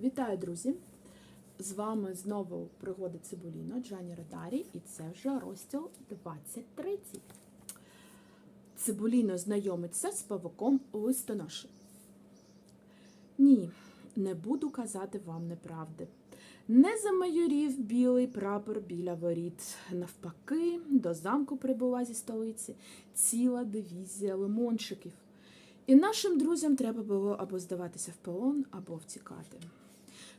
Вітаю, друзі! З вами знову пригоди Цибуліно, Джані Родарі, і це вже розділ 23. Цибуліно знайомиться з павуком листоноші. Ні, не буду казати вам неправди. Не замайорів білий прапор біля воріт. Навпаки, до замку прибула зі столиці ціла дивізія лимончиків. І нашим друзям треба було або здаватися в полон, або втікати.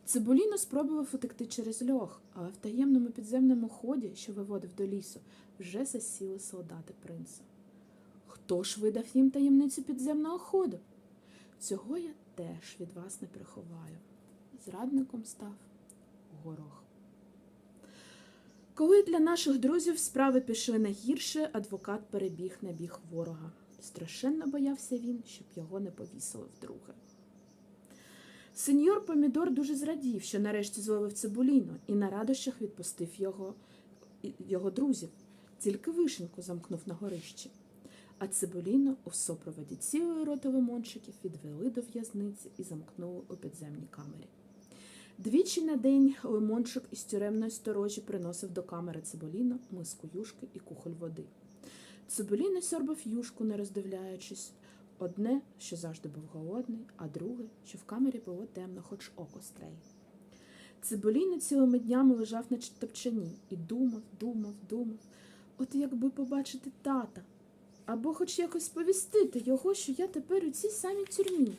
Цибуліно спробував утекти через льох, але в таємному підземному ході, що виводив до лісу, вже засіли солдати принца. Хто ж видав їм таємницю підземного ходу? Цього я теж від вас не приховаю. Зрадником став горох. Коли для наших друзів справи пішли на гірше, адвокат перебіг на біг ворога. Страшенно боявся він, щоб його не повісили вдруге. Сеньор Помідор дуже зрадів, що нарешті зловив цибуліну і на радощах відпустив його, його друзів, тільки вишеньку замкнув на горищі. А цибуліно у супроводі цілої роти лимончиків відвели до в'язниці і замкнули у підземній камері. Двічі на день лимончик із тюремної сторожі приносив до камери цибуліно миску юшки і кухоль води. Цибуліно сьорбав юшку, не роздивляючись. Одне, що завжди був голодний, а друге, що в камері було темно, хоч око стрей. Цибуліно цілими днями лежав на топчані і думав, думав, думав. От якби побачити тата, або хоч якось сповістити його, що я тепер у цій самій тюрмі.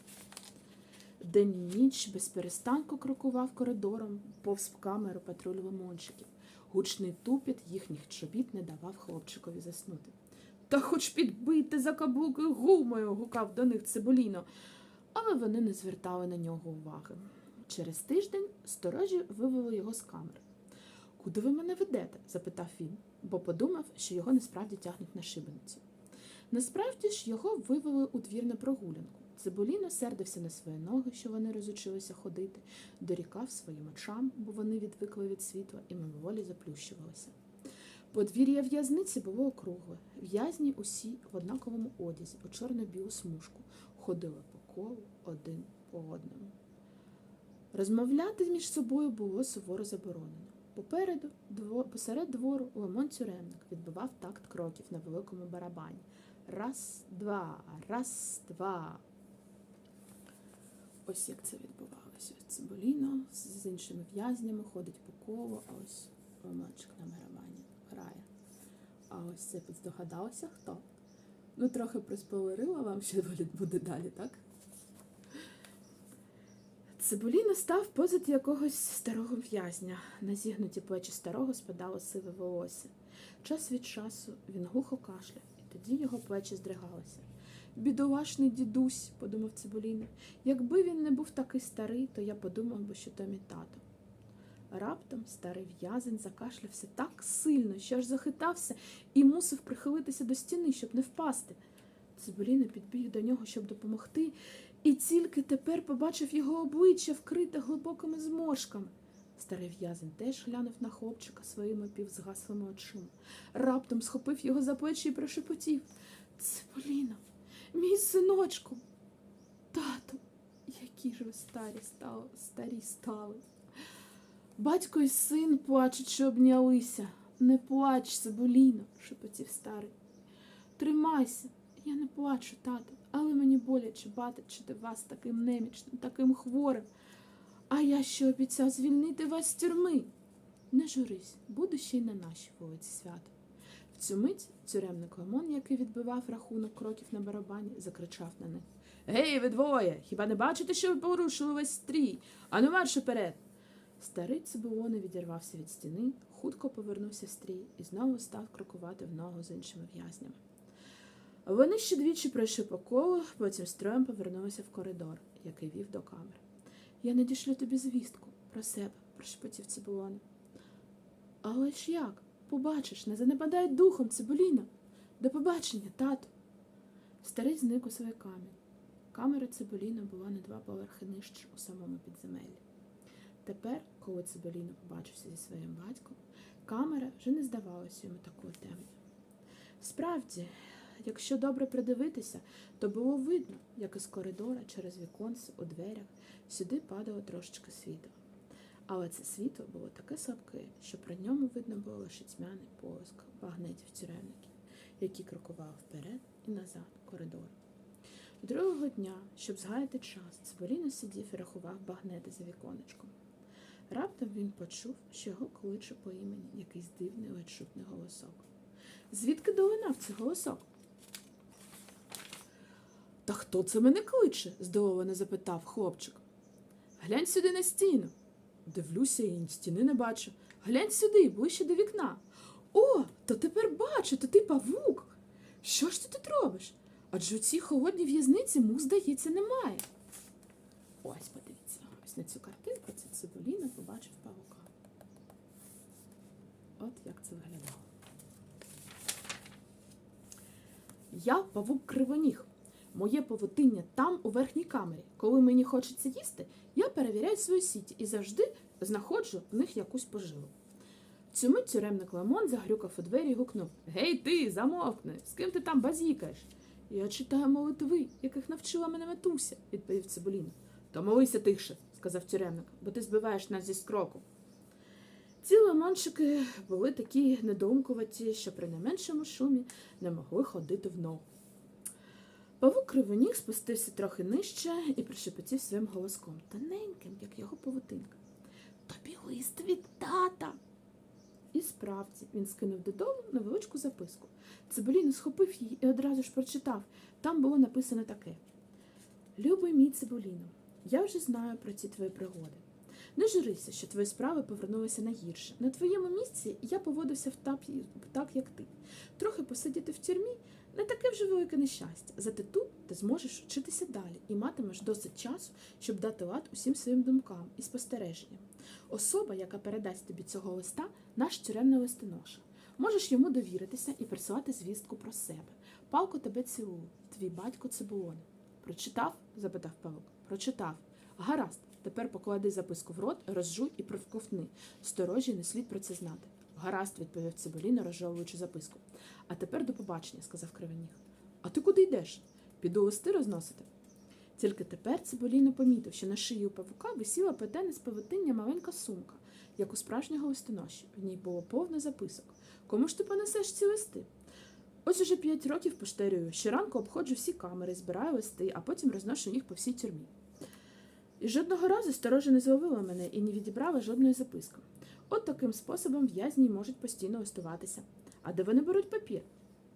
День і ніч без перестанку крокував коридором повз камеру патруль лимончиків. Гучний тупіт їхніх чобіт не давав хлопчикові заснути. Та хоч підбийте за каблуки гумою, гукав до них Цибуліно, але вони не звертали на нього уваги. Через тиждень сторожі вивели його з камери. Куди ви мене ведете? запитав він, бо подумав, що його насправді тягнуть на шибеницю. Насправді ж його вивели у двір на прогулянку. Цибуліно сердився на свої ноги, що вони розучилися ходити, дорікав своїм очам, бо вони відвикли від світла і мимоволі заплющувалися. Подвір'я в'язниці було округле. В'язні усі в однаковому одязі, у чорно-білу смужку, ходили по колу один по одному. Розмовляти між собою було суворо заборонено. Попереду, дво, посеред двору, Лимон тюремник відбивав такт кроків на великому барабані. Раз, два, раз, два. Ось як це відбувалося. Цибуліно з іншими в'язнями ходить по колу, а ось Лимончик на барабані грає. А ось це здогадалося хто? Ну, трохи проспойлерила вам, що буде далі, так? Цибуліно став позад якогось старого в'язня. На зігнуті плечі старого спадало сиве волосся. Час від часу він глухо кашляв, і тоді його плечі здригалися. Бідолашний дідусь, подумав Цибуліно. Якби він не був такий старий, то я подумав би, що то мій тато. Раптом старий в'язень закашлявся так сильно, що аж захитався і мусив прихилитися до стіни, щоб не впасти. Цибуліно підбіг до нього, щоб допомогти, і тільки тепер побачив його обличчя, вкрите глибокими зморшками. Старий в'язень теж глянув на хлопчика своїми півзгаслими очима. Раптом схопив його за плечі і прошепотів Цибуліно, мій синочку, тату, які ж ви старі стали, старі стали. Батько і син плачуть, що обнялися. Не плач, Цибуліно, шепотів старий. Тримайся, я не плачу, тату, але мені боляче бачити вас таким немічним, таким хворим. А я ще обіцяв звільнити вас з тюрми. Не журись, буду ще й на нашій вулиці свято. В цю мить тюремник Лимон, який відбивав рахунок кроків на барабані, закричав на них Гей, ви двоє! Хіба не бачите, що ви порушили весь стрій? Ану марш уперед! Старий цибулони відірвався від стіни, хутко повернувся в стрій і знову став крокувати в ногу з іншими в'язнями. Вони ще двічі пройшли по колу, потім строєм повернулися в коридор, який вів до камери. Я надішлю тобі звістку про себе, прошепотів Цибулони. Але ж як? Побачиш, не занепадай духом, Цибуліно. До побачення, тату. Старий зник у своїй камері. Камера Цибуліна була на два поверхи нижче у самому підземеллі. Тепер, коли Цибуліно побачився зі своїм батьком, камера вже не здавалася йому такою темною. Справді, якщо добре придивитися, то було видно, як із коридора через віконце у дверях сюди падало трошечки світла. Але це світло було таке слабке, що при ньому видно було лише тьмяний полоск багнетів тюремників, які крокували вперед і назад коридором. Другого дня, щоб згаяти час, Цибуліно сидів і рахував багнети за віконечком. Раптом він почув, що його кличе по імені якийсь дивний ледь чутний голосок. Звідки долинав цей голосок? Та хто це мене кличе? здивовано запитав хлопчик. Глянь сюди на стіну. Дивлюся і стіни не бачу. Глянь сюди, ближче до вікна. О, то тепер бачу, то ти павук. Що ж ти тут робиш? Адже у цій холодній в'язниці мух, здається, немає. Ось, подивіться, ось на цю картинку це Цибуліна побачив павука. От як це виглядало. Я павук кривоніг. Моє поводиння там, у верхній камері. Коли мені хочеться їсти, я перевіряю свої сіті і завжди знаходжу в них якусь поживу. Цю мить тюремник Ламон загрюкав у двері і гукнув Гей ти, замовкни, з ким ти там базікаєш? Я читаю молитви, яких навчила мене матуся, відповів Цибуліна. То молися тихше, сказав тюремник, бо ти збиваєш нас зі скроку. Ці лимончики були такі недоумкуваті, що при найменшому шумі не могли ходити в ногу. Павук кривоніг спустився трохи нижче і прошепотів своїм голоском, тоненьким, як його поводинка. Тобі лист від тата. І справді він скинув додому невеличку записку. Цибуліно схопив її і одразу ж прочитав. Там було написано таке: Любий мій Цибуліно, я вже знаю про ці твої пригоди. Не журися, що твої справи повернулися на гірше. На твоєму місці я поводився в так, так, як ти. Трохи посидіти в тюрмі не таке вже велике нещастя. Зате тут ти зможеш вчитися далі і матимеш досить часу, щоб дати лад усім своїм думкам і спостереженням. Особа, яка передасть тобі цього листа, наш тюремний листоноша. Можеш йому довіритися і присилати звістку про себе. Палко тебе цілує, твій батько Цибулоне. Прочитав? запитав Павло. Прочитав. Гаразд, тепер поклади записку в рот, розжуй і провковтни. Сторожі не слід про це знати. Гаразд, відповів Цибуліно, розжовуючи записку. А тепер до побачення, сказав Кривеніг. А ти куди йдеш? Піду листи розносити. Тільки тепер Цибуліно помітив, що на шиї у павука висіла петена з павутиння маленька сумка, як у справжнього листоноші. В ній було повно записок. Кому ж ти понесеш ці листи? Ось уже п'ять років поштарюю. Щоранку обходжу всі камери, збираю листи, а потім розношу їх по всій тюрмі. І жодного разу сторожа не зловила мене і не відібрала жодної записки. От таким способом в'язні можуть постійно листуватися. А де вони беруть папір?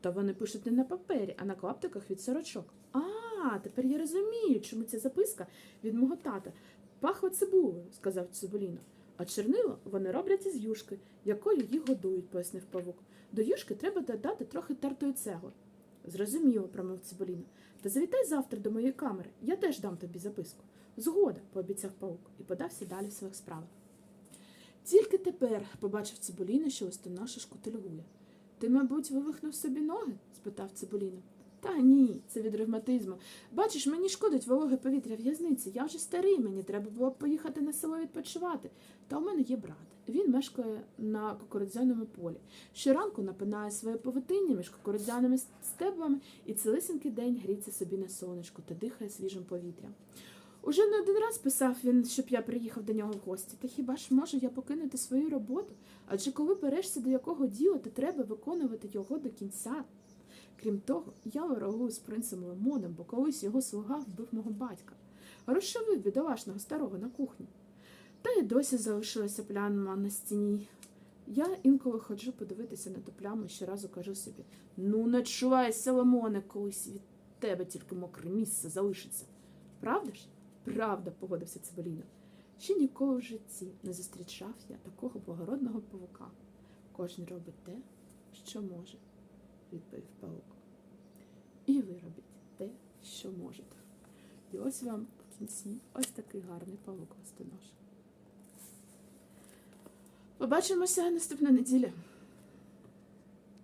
То вони пишуть не на папері, а на клаптиках від сорочок. А, тепер я розумію, чому ця записка від мого тата пахла цибулею, сказав Цибуліно. А чернило вони роблять із юшки, якою їх годують, пояснив павук. До юшки треба додати трохи тертої цегли. Зрозуміло, промовив Цибуліна. Та завітай завтра до моєї камери, я теж дам тобі записку. Згода, пообіцяв паук і подався далі в своїх справах. Тільки тепер побачив Цибуліна, що листоноша шкутильгує. Ти, мабуть, вивихнув собі ноги? спитав Цибуліно. Та ні, це від ревматизму. Бачиш, мені шкодить вологе повітря в'язниці. Я вже старий, мені треба було б поїхати на село відпочивати. Та у мене є брат. Він мешкає на кукурудзяному полі. Щоранку напинає своє повитиння між кукурудзяними стеблами і цілисінький день гріться собі на сонечку та дихає свіжим повітрям. Уже не один раз писав він, щоб я приїхав до нього в гості. Та хіба ж можу я покинути свою роботу? Адже коли берешся до якого діла, то треба виконувати його до кінця. Крім того, я ворогую з принцем Лимоном, бо колись його слуга вбив мого батька. Розшивив бідолашного старого на кухні. Та й досі залишилася пляма на стіні. Я інколи ходжу подивитися на ту пляму і щоразу кажу собі: ну, не чувайся, Лимоне, колись від тебе тільки мокре місце залишиться. Правда ж? Правда, погодився Цибуліно. Ще ніколи в житті не зустрічав я такого благородного павука. Кожен робить те, що може, відповів паук. І ви робіть те, що можете. І ось вам в кінці ось такий гарний павук листонош. Побачимося наступної неділі.